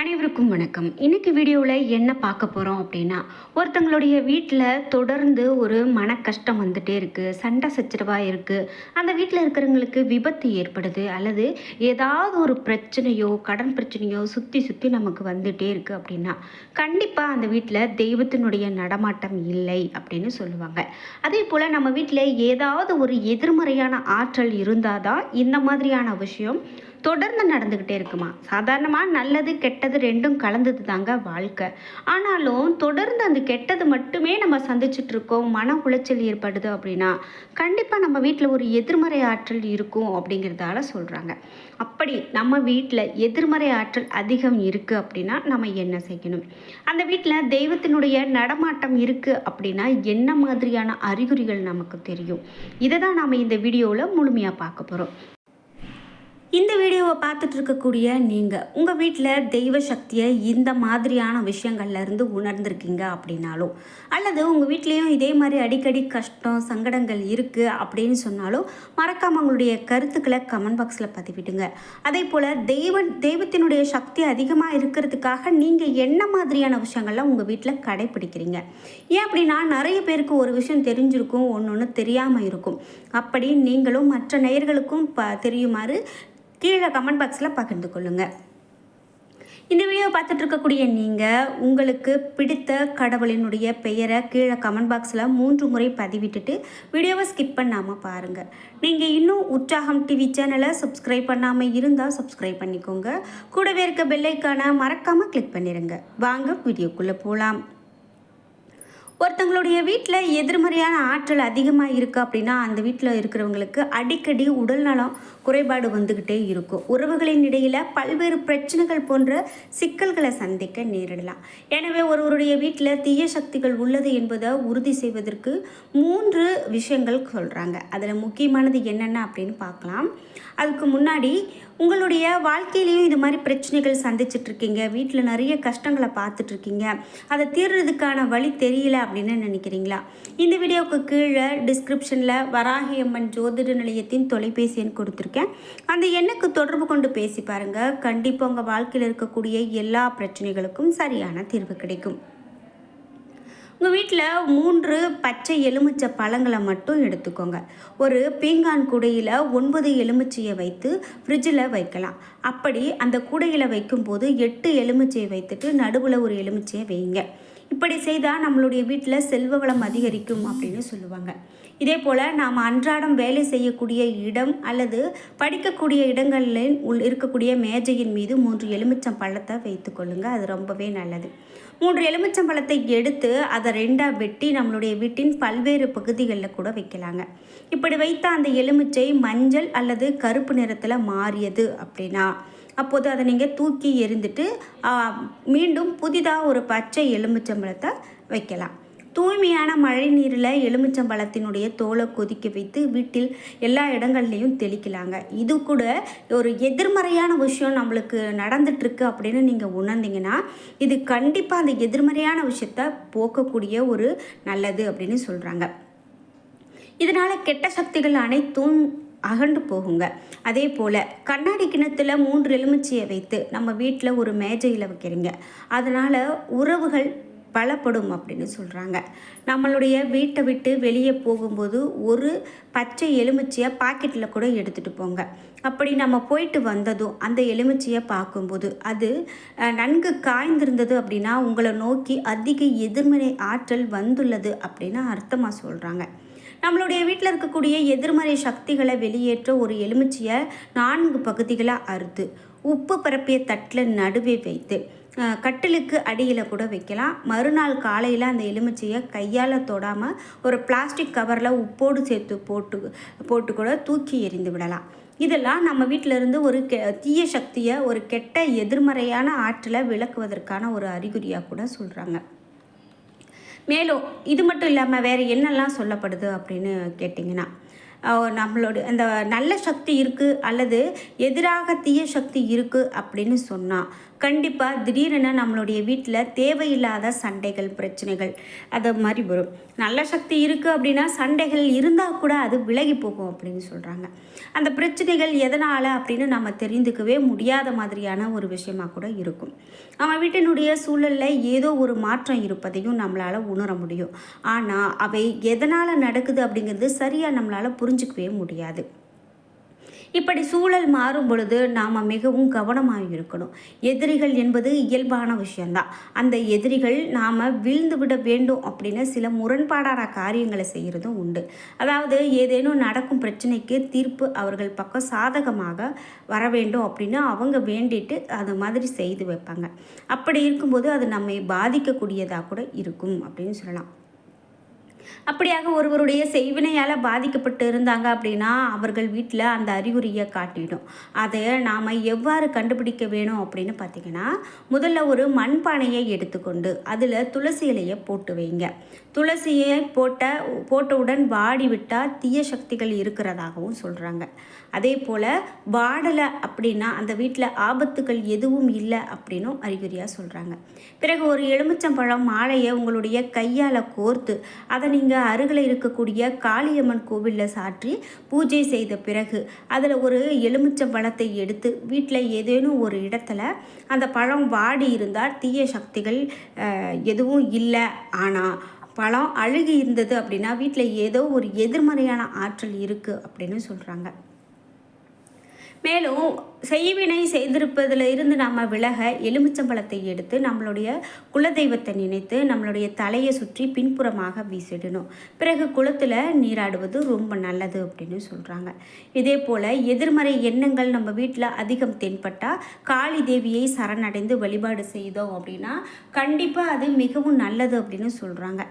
அனைவருக்கும் வணக்கம். இன்னைக்கு வீடியோவில் என்ன பார்க்க போகிறோம் அப்படின்னா ஒருத்தங்களுடைய வீட்டில் தொடர்ந்து ஒரு மன கஷ்டம் வந்துகிட்டே இருக்குது சண்டை சச்சரவாக இருக்குது அந்த வீட்டில் இருக்கிறவங்களுக்கு விபத்து ஏற்படுது அல்லது ஏதாவது ஒரு பிரச்சனையோ கடன் பிரச்சனையோ சுற்றி சுற்றி நமக்கு வந்துகிட்டே இருக்குது அப்படின்னா கண்டிப்பாக அந்த வீட்டில் தெய்வத்தினுடைய நடமாட்டம் இல்லை அப்படின்னு சொல்லுவாங்க. அதே போல் நம்ம வீட்டில் ஏதாவது ஒரு எதிர்மறையான ஆற்றல் இருந்தால் தான் இந்த மாதிரியான விஷயம் தொடர்ந்து நடந்துக்கிட்டே இருக்குமா? சாதாரணமாக நல்லது கெட்டது ரெண்டும் கலந்தது தாங்க வாழ்க்கை. ஆனாலும் தொடர்ந்து அந்த கெட்டது மட்டுமே நம்ம சந்திச்சுட்டு இருக்கோம் மன உளைச்சல் ஏற்படுது அப்படின்னா கண்டிப்பாக நம்ம வீட்டில் ஒரு எதிர்மறை ஆற்றல் இருக்கும் அப்படிங்கிறதால சொல்கிறாங்க அப்படி நம்ம வீட்டில் எதிர்மறை ஆற்றல் அதிகம் இருக்குது அப்படின்னா நம்ம என்ன செய்யணும்? அந்த வீட்டில் தெய்வத்தினுடைய நடமாட்டம் இருக்குது அப்படின்னா என்ன மாதிரியான அறிகுறிகள் நமக்கு தெரியும்? இதை தான் நாம் இந்த வீடியோவில் முழுமையாக பார்க்க போகிறோம் இந்த வீடியோவை பார்த்துட்டு இருக்கக்கூடிய நீங்கள் உங்கள் வீட்டில் தெய்வ சக்தியை இந்த மாதிரியான விஷயங்கள்லேருந்து உணர்ந்திருக்கீங்க அப்படின்னாலும் அல்லது உங்கள் வீட்லேயும் இதே மாதிரி அடிக்கடி கஷ்டம் சங்கடங்கள் இருக்குது அப்படின்னு சொன்னாலும் மறக்காமல் உங்களுடைய கருத்துக்களை கமெண்ட் பாக்ஸில் பதிவிடுங்க. அதே போல் தெய்வ தெய்வத்தினுடைய சக்தி அதிகமாக இருக்கிறதுக்காக நீங்கள் என்ன மாதிரியான விஷயங்கள்லாம் உங்கள் வீட்டில் கடைப்பிடிக்கிறீங்க ஏன் அப்படின்னா நிறைய பேருக்கு ஒரு விஷயம் தெரிஞ்சிருக்கும் ஒன்று ஒன்று தெரியாமல் இருக்கும். அப்படி நீங்களும் மற்ற நேயர்களுக்கும் ப தெரியுமாறு கீழே கமெண்ட் பாக்ஸில் பகிர்ந்து கொள்ளுங்கள் இந்த வீடியோ பார்த்துட்டு இருக்கக்கூடிய நீங்கள் உங்களுக்கு பிடித்த கடவுளினுடைய பெயரை கீழே கமெண்ட் பாக்ஸில் மூன்று முறை பதிவிட்டுட்டு வீடியோவை ஸ்கிப் பண்ணாமல் பாருங்கள் நீங்கள் இன்னும் உற்சாகம் டிவி சேனலை சப்ஸ்கிரைப் பண்ணாமல் இருந்தால் சப்ஸ்கிரைப் பண்ணிக்கோங்க. கூடவே இருக்க பெல்லைக்கான மறக்காமல் கிளிக் பண்ணிடுங்க வாங்க வீடியோக்குள்ளே போகலாம் ஒருத்தங்களுடைய வீட்டில் எதிர்மறையான ஆற்றல் அதிகமாக இருக்குது அப்படின்னா அந்த வீட்டில் இருக்கிறவங்களுக்கு அடிக்கடி உடல்நலம் குறைபாடு வந்துக்கிட்டே இருக்கும். உறவுகளின் இடையில் பல்வேறு பிரச்சனைகள் போன்ற சிக்கல்களை சந்திக்க நேரிடலாம். எனவே ஒருவருடைய வீட்டில் தீய சக்திகள் உள்ளது என்பதை உறுதி செய்வதற்கு மூன்று விஷயங்கள் சொல்கிறாங்க அதில் முக்கியமானது என்னென்ன அப்படின்னு பார்க்கலாம். அதுக்கு முன்னாடி உங்களுடைய வாழ்க்கையிலையும் இது மாதிரி பிரச்சனைகள் சந்திச்சிட்ருக்கீங்க வீட்டில் நிறைய கஷ்டங்களை பார்த்துட்ருக்கீங்க அதை தீர்றதுக்கான வழி தெரியல அப்படின்னு நினைக்கிறீங்களா? இந்த வீடியோவுக்கு கீழே டிஸ்கிரிப்ஷனில் வராகியம்மன் ஜோதிட நிலையத்தின் தொலைபேசி எண் கொடுத்துருக்கேன். அந்த எண்ணுக்கு தொடர்பு கொண்டு பேசி பாருங்கள் கண்டிப்பாக உங்கள் வாழ்க்கையில் இருக்கக்கூடிய எல்லா பிரச்சனைகளுக்கும் சரியான தீர்வு கிடைக்கும். உங்கள் வீட்டில் மூன்று பச்சை எலுமிச்சை பழங்களை மட்டும் எடுத்துக்கோங்க. ஒரு பீங்கான் குடையில் ஒன்பது எலுமிச்சையை வைத்து ஃப்ரிட்ஜில் வைக்கலாம். அப்படி அந்த கூடையில் வைக்கும்போது எட்டு எலுமிச்சையை வைத்துட்டு நடுவில் ஒரு எலுமிச்சையை வைங்க. இப்படி செய்தால் நம்மளுடைய வீட்டில் செல்வ வளம் அதிகரிக்கும் அப்படின்னு சொல்லுவாங்க. இதே போல் நாம் அன்றாடம் வேலை செய்யக்கூடிய இடம் அல்லது படிக்கக்கூடிய இடங்களில் உள் இருக்கக்கூடிய மேஜையின் மீது மூன்று எலுமிச்சம் பழத்தை வைத்துக்கொள்ளுங்க அது ரொம்பவே நல்லது. மூன்று எலுமிச்சம்பழத்தை எடுத்து அதை ரெண்டாக வெட்டி நம்மளுடைய வீட்டின் பல்வேறு பகுதிகளில் கூட வைக்கலாங்க. இப்படி வைத்த அந்த எலுமிச்சை மஞ்சள் அல்லது கருப்பு நிறத்தில் மாறியது அப்படின்னா அப்போது அதை நீங்கள் தூக்கி எரிந்துட்டு மீண்டும் புதிதாக ஒரு பச்சை எலுமிச்சம்பழத்தை வைக்கலாம். தூய்மையான மழை நீரில் எலுமிச்சம்பழத்தினுடைய தோலை கொதிக்க வைத்து வீட்டில் எல்லா இடங்கள்லையும் தெளிக்கலாங்க. இது கூட ஒரு எதிர்மறையான விஷயம் நம்மளுக்கு நடந்துட்டுருக்கு அப்படின்னு நீங்கள் உணர்ந்தீங்கன்னா இது கண்டிப்பாக அந்த எதிர்மறையான விஷயத்த போக்கக்கூடிய ஒரு நல்லது அப்படின்னு சொல்கிறாங்க இதனால் கெட்ட சக்திகள் அனைத்தும் அகண்டு போகுங்க. அதே போல் கண்ணாடி கிணத்துல மூன்று எலுமிச்சியை வைத்து நம்ம வீட்டில் ஒரு மேஜையில் வைக்கிறீங்க. அதனால் உறவுகள் பலப்படும் அப்படின்னு சொல்கிறாங்க நம்மளுடைய வீட்டை விட்டு வெளியே போகும்போது ஒரு பச்சை எலுமிச்சையை பாக்கெட்டில் கூட எடுத்துகிட்டு போங்க. அப்படி நம்ம போயிட்டு வந்ததும் அந்த எலுமிச்சையை பார்க்கும்போது அது நன்கு காய்ந்திருந்தது அப்படின்னா உங்களை நோக்கி அதிக எதிர்மறை ஆற்றல் வந்துள்ளது அப்படின்னு அர்த்தமாக சொல்கிறாங்க நம்மளுடைய வீட்டில் இருக்கக்கூடிய எதிர்மறை சக்திகளை வெளியேற்ற ஒரு எலுமிச்சியை நான்கு பகுதிகளாக அறுத்து உப்பு பரப்பிய தட்டில் நடுவே வைத்து கட்டிலுக்கு அடியில் கூட வைக்கலாம். மறுநாள் காலையில் அந்த எலுமிச்சையை கையால் தொடாமல் ஒரு பிளாஸ்டிக் கவரில் உப்போடு சேர்த்து போட்டு போட்டு கூட தூக்கி எறிந்து விடலாம். இதெல்லாம் நம்ம வீட்டிலேருந்து ஒரு கெ தீய சக்தியை ஒரு கெட்ட எதிர்மறையான ஆற்றலை விளக்குவதற்கான ஒரு அறிகுறியாக கூட சொல்கிறாங்க மேலும் இது மட்டும் இல்லாமல் வேறு என்னெல்லாம் சொல்லப்படுது அப்படின்னு கேட்டிங்கன்னா நம்மளோட அந்த நல்ல சக்தி இருக்குது அல்லது எதிராக தீய சக்தி இருக்குது அப்படின்னு சொன்னால் கண்டிப்பாக திடீரென நம்மளுடைய வீட்டில் தேவையில்லாத சண்டைகள் பிரச்சனைகள் அது மாதிரி வரும். நல்ல சக்தி இருக்குது அப்படின்னா சண்டைகள் இருந்தால் கூட அது விலகி போகும் அப்படின்னு சொல்கிறாங்க அந்த பிரச்சனைகள் எதனால் அப்படின்னு நம்ம தெரிந்துக்கவே முடியாத மாதிரியான ஒரு விஷயமாக கூட இருக்கும். நம்ம வீட்டினுடைய சூழலில் ஏதோ ஒரு மாற்றம் இருப்பதையும் நம்மளால் உணர முடியும். ஆனால் அவை எதனால் நடக்குது அப்படிங்கிறது சரியாக நம்மளால் புரிஞ்சுக்கவே முடியாது. இப்படி சூழல் மாறும் பொழுது நாம் மிகவும் கவனமாக இருக்கணும். எதிரிகள் என்பது இயல்பான விஷயந்தான் அந்த எதிரிகள் நாம் வீழ்ந்து விட வேண்டும் அப்படின்னு சில முரண்பாடான காரியங்களை செய்கிறதும் உண்டு. அதாவது ஏதேனும் நடக்கும் பிரச்சனைக்கு தீர்ப்பு அவர்கள் பக்கம் சாதகமாக வர வேண்டும் அப்படின்னு அவங்க வேண்டிட்டு அது மாதிரி செய்து வைப்பாங்க. அப்படி இருக்கும்போது அது நம்மை பாதிக்கக்கூடியதாக கூட இருக்கும் அப்படின்னு சொல்லலாம். அப்படியாக ஒருவருடைய செய்வினையால் பாதிக்கப்பட்டு இருந்தாங்க அப்படின்னா அவர்கள் வீட்டில் அந்த அறிகுறியை காட்டிடும். அதை நாம் எவ்வாறு கண்டுபிடிக்க வேணும் அப்படின்னு பார்த்தீங்கன்னா முதல்ல ஒரு மண்பானையை எடுத்துக்கொண்டு அதில் துளசி இலையை போட்டு வைங்க. துளசியை போட்ட போட்டவுடன் வாடி விட்டால் தீய சக்திகள் இருக்கிறதாகவும் சொல்கிறாங்க அதே போல் வாடலை அப்படின்னா அந்த வீட்டில் ஆபத்துகள் எதுவும் இல்லை அப்படின்னும் அறிகுறியாக சொல்கிறாங்க பிறகு ஒரு எலுமிச்சம்பழம் மாலையை உங்களுடைய கையால் கோர்த்து அதை நீங்கள் அருகில் இருக்கக்கூடிய காளியம்மன் கோவிலில் சாற்றி பூஜை செய்த பிறகு அதில் ஒரு எலுமிச்சம்பழத்தை எடுத்து வீட்டில் ஏதேனும் ஒரு இடத்துல அந்த பழம் வாடி இருந்தால் தீய சக்திகள் எதுவும் இல்லை. ஆனால் பழம் அழுகி இருந்தது அப்படின்னா வீட்டில் ஏதோ ஒரு எதிர்மறையான ஆற்றல் இருக்குது அப்படின்னு சொல்கிறாங்க மேலும் செய்வினை செய்திருப்பதில் இருந்து நாம் விலக எலுமிச்சம்பழத்தை எடுத்து நம்மளுடைய குலதெய்வத்தை நினைத்து நம்மளுடைய தலையை சுற்றி பின்புறமாக வீசிடணும். பிறகு குளத்தில் நீராடுவது ரொம்ப நல்லது அப்படின்னு சொல்கிறாங்க இதே போல் எதிர்மறை எண்ணங்கள் நம்ம வீட்டில் அதிகம் தென்பட்டால் காளி தேவியை சரணடைந்து வழிபாடு செய்தோம் அப்படின்னா கண்டிப்பாக அது மிகவும் நல்லது அப்படின்னு சொல்கிறாங்க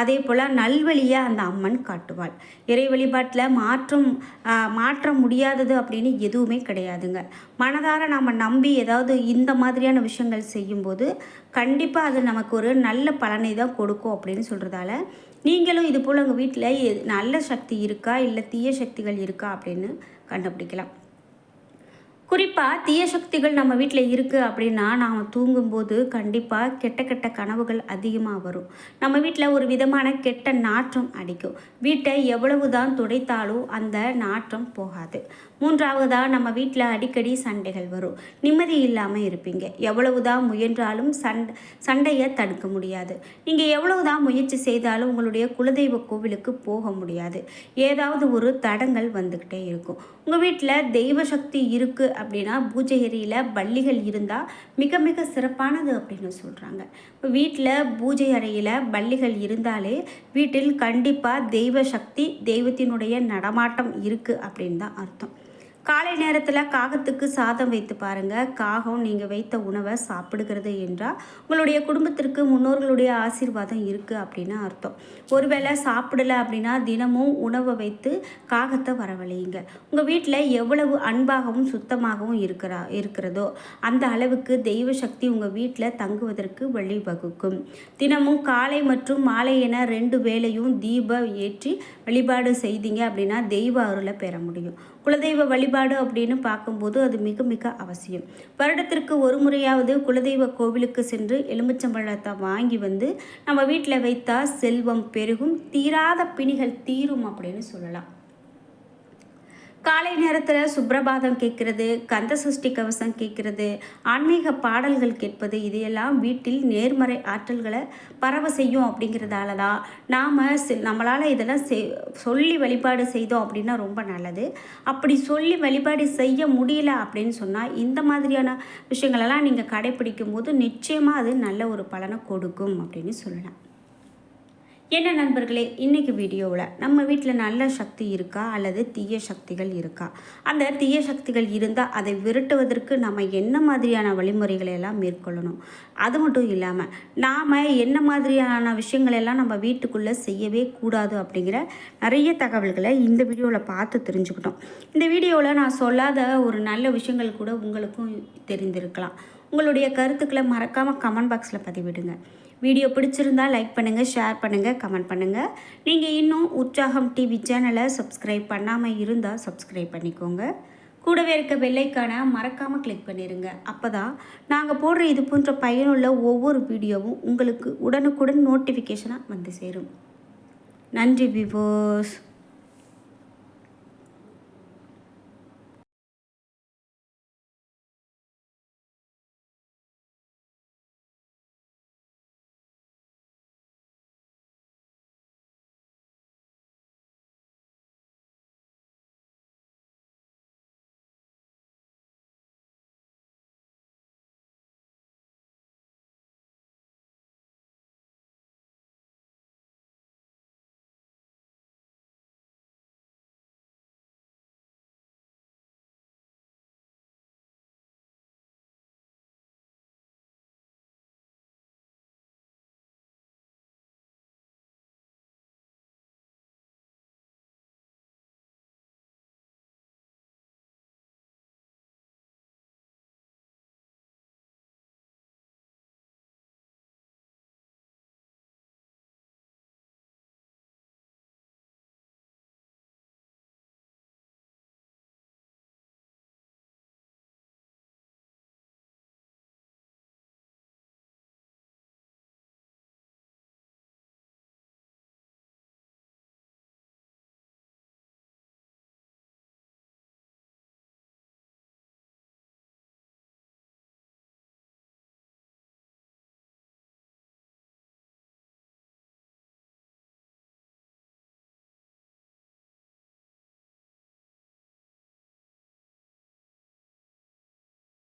அதே போல் நல்வழியை அந்த அம்மன் காட்டுவாள். இறை வழிபாட்டில் மாற்றம் மாற்ற முடியாதது அப்படின்னு எதுவுமே கிடையாதுங்க. மனதார நாம் நம்பி ஏதாவது இந்த மாதிரியான விஷயங்கள் செய்யும்போது கண்டிப்பாக அது நமக்கு ஒரு நல்ல பலனை தான் கொடுக்கும் அப்படின்னு சொல்கிறதால நீங்களும் இது போல் உங்கள் வீட்டில் எ- நல்ல சக்தி இருக்கா? இல்லை தீய சக்திகள் இருக்கா? அப்படின்னு கண்டுபிடிக்கலாம். குறிப்பாக தீய சக்திகள் நம்ம வீட்டில் இருக்குது அப்படின்னா நாம் தூங்கும்போது கண்டிப்பாக கெட்ட கெட்ட கனவுகள் அதிகமாக வரும். நம்ம வீட்டில் ஒரு விதமான கெட்ட நாற்றம் அடிக்கும். வீட்டை எவ்வளவு தான் துடைத்தாலும் அந்த நாற்றம் போகாது. மூன்றாவதாக நம்ம வீட்டில் அடிக்கடி சண்டைகள் வரும். நிம்மதி இல்லாமல் இருப்பீங்க. எவ்வளவு தான் முயன்றாலும் சண்டை சண்டையை தடுக்க முடியாது. நீங்கள் எவ்வளவு தான் முயற்சி செய்தாலும் உங்களுடைய குலதெய்வ கோவிலுக்கு போக முடியாது. ஏதாவது ஒரு தடங்கள் வந்துக்கிட்டே இருக்கும். உங்கள் வீட்டில் தெய்வ சக்தி இருக்குது அப்படின்னா பூஜை அறையில் பள்ளிகள் இருந்தால் மிக மிக சிறப்பானது அப்படின்னு சொல்கிறாங்க இப்போ வீட்டில் பூஜை அறையில் பள்ளிகள் இருந்தாலே வீட்டில் கண்டிப்பாக தெய்வ சக்தி தெய்வத்தினுடைய நடமாட்டம் இருக்குது அப்படின்னு தான் அர்த்தம். காலை நேரத்தில் காகத்துக்கு சாதம் வைத்து பாருங்கள் காகம் நீங்கள் வைத்த உணவை சாப்பிடுகிறது என்றால் உங்களுடைய குடும்பத்திற்கு முன்னோர்களுடைய ஆசீர்வாதம் இருக்குது அப்படின்னு அர்த்தம். ஒருவேளை சாப்பிடல அப்படின்னா தினமும் உணவை வைத்து காகத்தை வரவழையுங்க. உங்கள் வீட்டில் எவ்வளவு அன்பாகவும் சுத்தமாகவும் இருக்கிறா இருக்கிறதோ அந்த அளவுக்கு தெய்வ சக்தி உங்கள் வீட்டில் தங்குவதற்கு வழிவகுக்கும். தினமும் காலை மற்றும் மாலை என ரெண்டு வேளையும் தீபம் ஏற்றி வழிபாடு செய்தீங்க அப்படின்னா தெய்வ அருளை பெற முடியும். குலதெய்வ வழிபாடு அப்படின்னு பார்க்கும்போது அது மிக மிக அவசியம். வருடத்திற்கு ஒரு முறையாவது குலதெய்வ கோவிலுக்கு சென்று எலுமிச்சம்பழத்தை வாங்கி வந்து நம்ம வீட்டில் வைத்தால் செல்வம் பெருகும் தீராத பிணிகள் தீரும் அப்படின்னு சொல்லலாம். காலை நேரத்தில் சுப்ரபாதம் கேட்குறது கந்த சஷ்டி கவசம் கேட்குறது ஆன்மீக பாடல்கள் கேட்பது இதையெல்லாம் வீட்டில் நேர்மறை ஆற்றல்களை பரவ செய்யும் அப்படிங்கிறதால தான் நாம் நம்மளால் இதெல்லாம் சொல்லி வழிபாடு செய்தோம் அப்படின்னா ரொம்ப நல்லது. அப்படி சொல்லி வழிபாடு செய்ய முடியல அப்படின்னு சொன்னால் இந்த மாதிரியான விஷயங்களெல்லாம் நீங்கள் கடைப்பிடிக்கும் போது நிச்சயமாக அது நல்ல ஒரு பலனை கொடுக்கும் அப்படின்னு சொல்லலாம். என்ன நண்பர்களே இன்றைக்கி வீடியோவில் நம்ம வீட்டில் நல்ல சக்தி இருக்கா அல்லது தீய சக்திகள் இருக்கா? அந்த தீய சக்திகள் இருந்தால் அதை விரட்டுவதற்கு நம்ம என்ன மாதிரியான வழிமுறைகளை எல்லாம் மேற்கொள்ளணும்? அது மட்டும் இல்லாமல் நாம் என்ன மாதிரியான விஷயங்கள் எல்லாம் நம்ம வீட்டுக்குள்ளே செய்யவே கூடாது அப்படிங்கிற நிறைய தகவல்களை இந்த வீடியோவில் பார்த்து தெரிஞ்சுக்கிட்டோம். இந்த வீடியோவில் நான் சொல்லாத ஒரு நல்ல விஷயங்கள் கூட உங்களுக்கும் தெரிந்திருக்கலாம். உங்களுடைய கருத்துக்களை மறக்காமல் கமெண்ட் பாக்ஸில் பதிவிடுங்க. வீடியோ பிடிச்சிருந்தா லைக் பண்ணுங்கள் ஷேர் பண்ணுங்கள் கமெண்ட் பண்ணுங்கள் நீங்கள் இன்னும் உற்சாகம் டிவி சேனலை சப்ஸ்கிரைப் பண்ணாமல் இருந்தால் சப்ஸ்கிரைப் பண்ணிக்கோங்க. கூடவே இருக்க பெல்லைக்கான மறக்காமல் கிளிக் பண்ணிடுங்க அப்போ தான் நாங்கள் போடுற இது போன்ற பயனுள்ள ஒவ்வொரு வீடியோவும் உங்களுக்கு உடனுக்குடன் நோட்டிஃபிகேஷனாக வந்து சேரும். நன்றி விவோஸ்